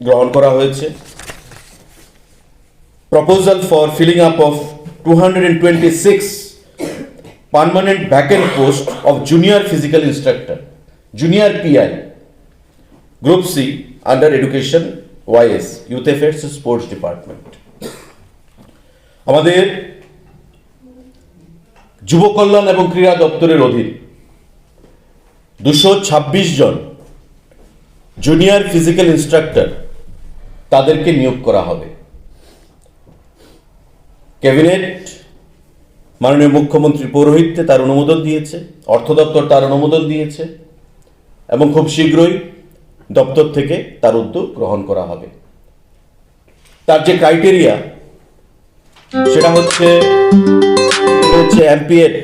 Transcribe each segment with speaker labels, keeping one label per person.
Speaker 1: গ্রহণ করা হয়েছে। Proposal for filling up of two hundred permanent vacant post of junior physical instructor junior PI group C under education YS youth affairs sports department আমাদের যুব কল্যাণ এবং ক্রীড়া দপ্তরের অধীন দুশো ছাব্বিশ জন জুনিয়র ফিজিক্যাল ইনস্ট্রাক্টর তাদেরকে নিয়োগ করা হবে। ক্যাবিনেট মাননীয় মুখ্যমন্ত্রী পৌরোহিত্যে তার অনুমোদন দিয়েছে, অর্থ দপ্তর তার অনুমোদন দিয়েছে, এবং খুব শীঘ্রই দপ্তর থেকে তার উদ্যোগ গ্রহণ করা হবে। তার যে ক্রাইটেরিয়া, সেটা হচ্ছে হচ্ছে এমপিএড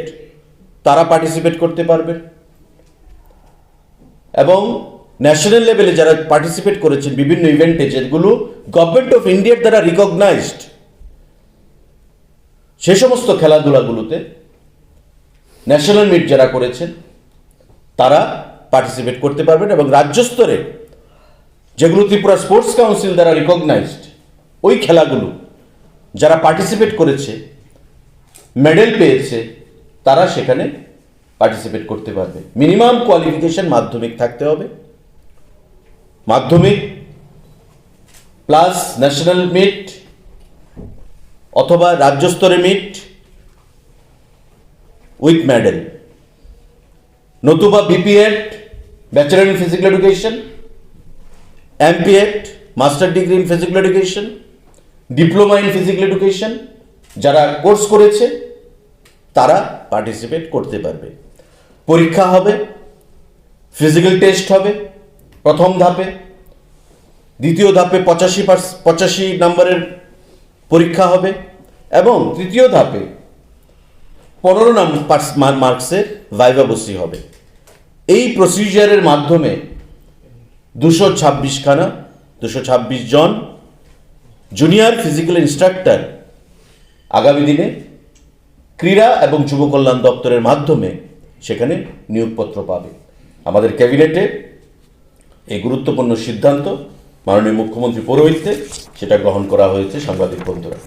Speaker 1: তারা পার্টিসিপেট করতে পারবে। এবং ন্যাশনাল লেভেলে যারা পার্টিসিপেট করেছেন বিভিন্ন ইভেন্টে যেগুলো গভর্নমেন্ট অফ ইন্ডিয়ার দ্বারা রিকগনাইজড সে সমস্ত খেলাধুলাগুলোতে ন্যাশনাল মিট যারা করেছেন, তারা পার্টিসিপেট করতে পারবেন এবং রাজ্য স্তরে যেগুলো ত্রিপুরা স্পোর্টস কাউন্সিল দ্বারা রিকগনাইজড ওই খেলাগুলো যারা পার্টিসিপেট করেছে মেডেল পেয়েছে, তারা সেখানে পার্টিসিপেট করতে পারবে। মিনিমাম কোয়ালিফিকেশন মাধ্যমিক থাকতে হবে। মাধ্যমিক প্লাস ন্যাশনাল মিট অথবা রাজ্য স্তরে মিট উইথ মেডেল নতুবা BPEd bachelor in physical education MPEd master degree in physical education diploma in physical education যারা কোর্স করেছে, তারা পার্টিসিপেট করতে পারবে। পরীক্ষা হবে ফিজিক্যাল টেস্ট হবে প্রথম ধাপে। দ্বিতীয় ধাপে পঁচাশি পঁচাশি নম্বরের পরীক্ষা হবে এবং তৃতীয় ধাপে পনেরো নাম্বার মার্কসের ভাইভাবসি হবে। এই প্রসিজিয়ারের মাধ্যমে দুশো ছাব্বিশখানা, দুশো ছাব্বিশ জন জুনিয়র ফিজিক্যাল ইনস্ট্রাক্টর আগামী দিনে ক্রীড়া এবং যুব কল্যাণ দপ্তরের মাধ্যমে সেখানে নিয়োগপত্র পাবে। আমাদের ক্যাবিনেটে এই গুরুত্বপূর্ণ সিদ্ধান্ত মাননীয় মুখ্যমন্ত্রী পৌরোহিত্যে সেটা গ্রহণ করা হয়েছে সাংবাদিক বন্ধুরা।